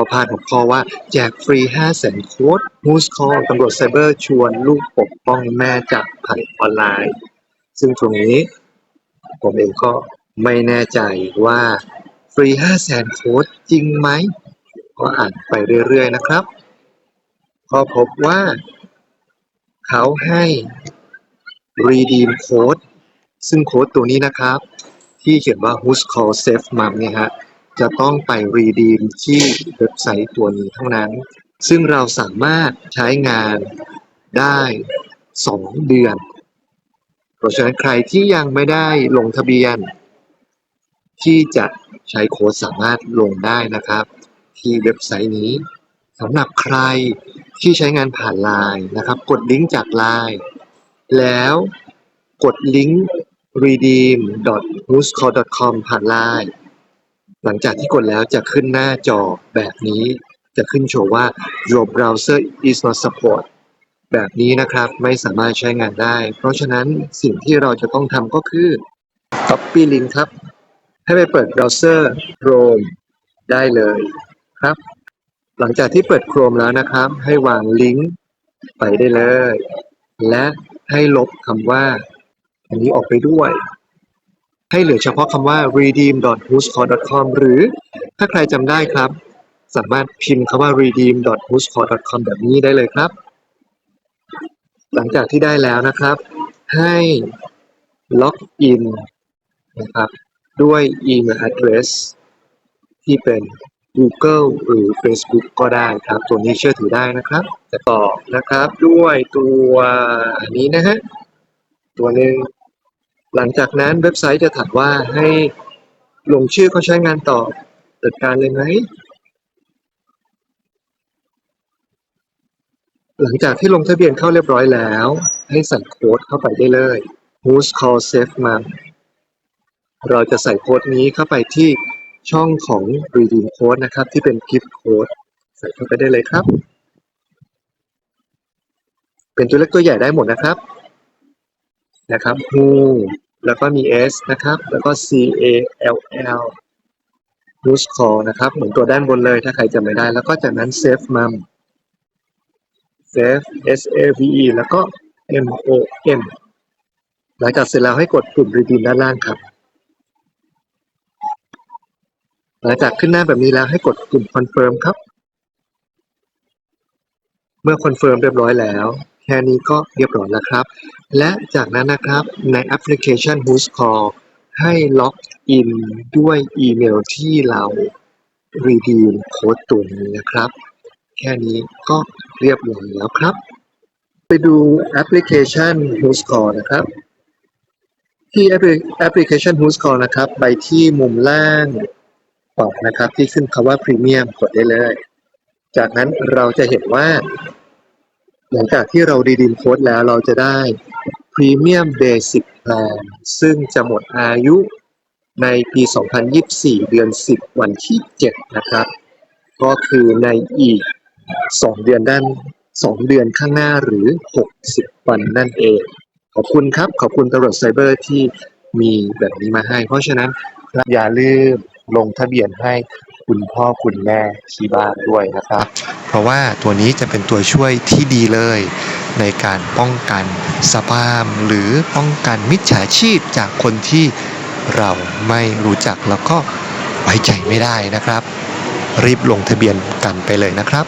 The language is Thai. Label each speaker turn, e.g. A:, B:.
A: อพาดหัวข้อว่า แจกฟรี 5 0 0แสนโค้ด Who's Call ตำรวจไซเบอร์ชวนลูกปกป้องแม่จากภัยออนไลน์ ซึ่งตรงนี้ ผมเองก็ไม่แน่ใจว่าฟรี 5 0 0แสนโค้ดจริงไหม ก็อ่านไปเรื่อยๆนะครับ ก็พบว่า เขาให้ redeem code ซึ่งโค้ดตัวนี้นะครับ ที่เขียนว่า who's call save mom เนี่ยฮะ จะต้องไป redeem ที่เว็บไซต์ตัวนี้เท่านั้น ซึ่งเราสามารถใช้งานได้ 2 เดือน เพราะฉะนั้นใครที่ยังไม่ได้ลงทะเบียน ที่จะใช้โค้ดสามารถลงได้นะครับ ที่เว็บไซต์นี้สำหรับใครที่ใช้งานผ่านไลน์นะครับ กดลิงก์จากไลน์แล้วกดลิงก์ redeem.whoscall.com ผ่านไลน์ หลังจากที่กดแล้วจะขึ้นหน้าจอแบบนี้ จะขึ้นโชว์ว่า your browser is not support แบบนี้นะครับไม่สามารถใช้งานได้ เพราะฉะนั้นสิ่งที่เราจะต้องทำก็คือ copy link ครับ ให้ไปเปิดเบราว์เซอร์ Chrome ได้เลยครับ หลังจากที่เปิด Chrome แล้วนะครับ ให้วางลิงก์ไปได้เลย และให้ลบคำว่า อันนี้ออกไปด้วย ให้เหลือเฉพาะคำว่า redeem.whoscall.com หรือถ้าใครจำได้ครับ สามารถพิมพ์คำว่า redeem.whoscall.com แบบนี้ได้เลยครับ หลังจากที่ได้แล้วนะครับ ให้ล็อกอินนะครับด้วยอีเมล address ที่เป็น Google หรือ Facebook ก็ได้ครับ ตัวนี้เชื่อถือได้นะครับจะตอนะครับด้วยตัวอันนี้นะฮะตัวหนึ่ง หลังจากนั้นเว็บไซต์จะถามว่าให้ลงชื่อเขาใช้งานต่อจัดการเลยไหม หลังจากที่ลงทะเบียนเข้าเรียบร้อยแล้ว ให้ใส่โค้ดเข้าไปได้เลย Who's Call Save Mom เราจะใส่โค้ดนี้เข้าไปที่ช่องของ Redeem Code นะครับ ที่เป็น Gift Code ใส่เข้าไปได้เลยครับ เป็นตัวเล็กตัวใหญ่ได้หมดนะครับ นะครับ Who แล้วก็มี S นะครับ แล้วก็ C A L L Who's Call นะครับ เหมือนตัวด้านบนเลยถ้าใครจำไม่ได้ แล้วก็จากนั้น Save Mom Save S A V E แล้วก็ M O M หลังจากเสร็จแล้วให้กดปุ่ม Redeem ด้านล่างครับ หลังจากขึ้นหน้าแบบนี้แล้วให้กดปุ่ม Confirm ครับ เมื่อ Confirm เรียบร้อยแล้ว ค่นี้ก็เรียบร้อยแล้วครับ และจากนั้นนะครับในแอปพลิเคชัน Who's Call ให้ล็อกอินด้วยอีเมลที่เรา redeem โค้ดตัวนี้นะครับ แค่นี้ก็เรียบร้อยแล้วครับ ไปดูแอปพลิเคชัน Who's Call นะครับ ที่แอปพลิเคชัน Who's Call นะครับ ไปที่มุมล่างขวานะครับ ที่ขึ้นคำว่า Premium กดได้เลย จากนั้นเราจะเห็นว่า หลังจากที่เรารีดีมโค้ดแล้วเราจะได้ Premium Basic Plan ซึ่งจะหมดอายุในปี 2024 เดือน 10 วันที่ 7 นะครับ ก็คือในอีก 2 เดือนด้าน 2 เดือนข้างหน้าหรือ 60 วันนั่นเอง ขอบคุณครับ ขอบคุณตำรวจไซเบอร์ที่มีแบบนี้มาให้ เพราะฉะนั้นอย่าลืมลงทะเบียนให้ คุณพ่อคุณแม่ที่บ้านด้วยนะครับ เพราะว่าตัวนี้จะเป็นตัวช่วยที่ดีเลย ในการป้องกันสปามหรือป้องกันมิจฉาชีพจากคนที่เราไม่รู้จักแล้วก็ไว้ใจไม่ได้นะครับ รีบลงทะเบียนกันไปเลยนะครับ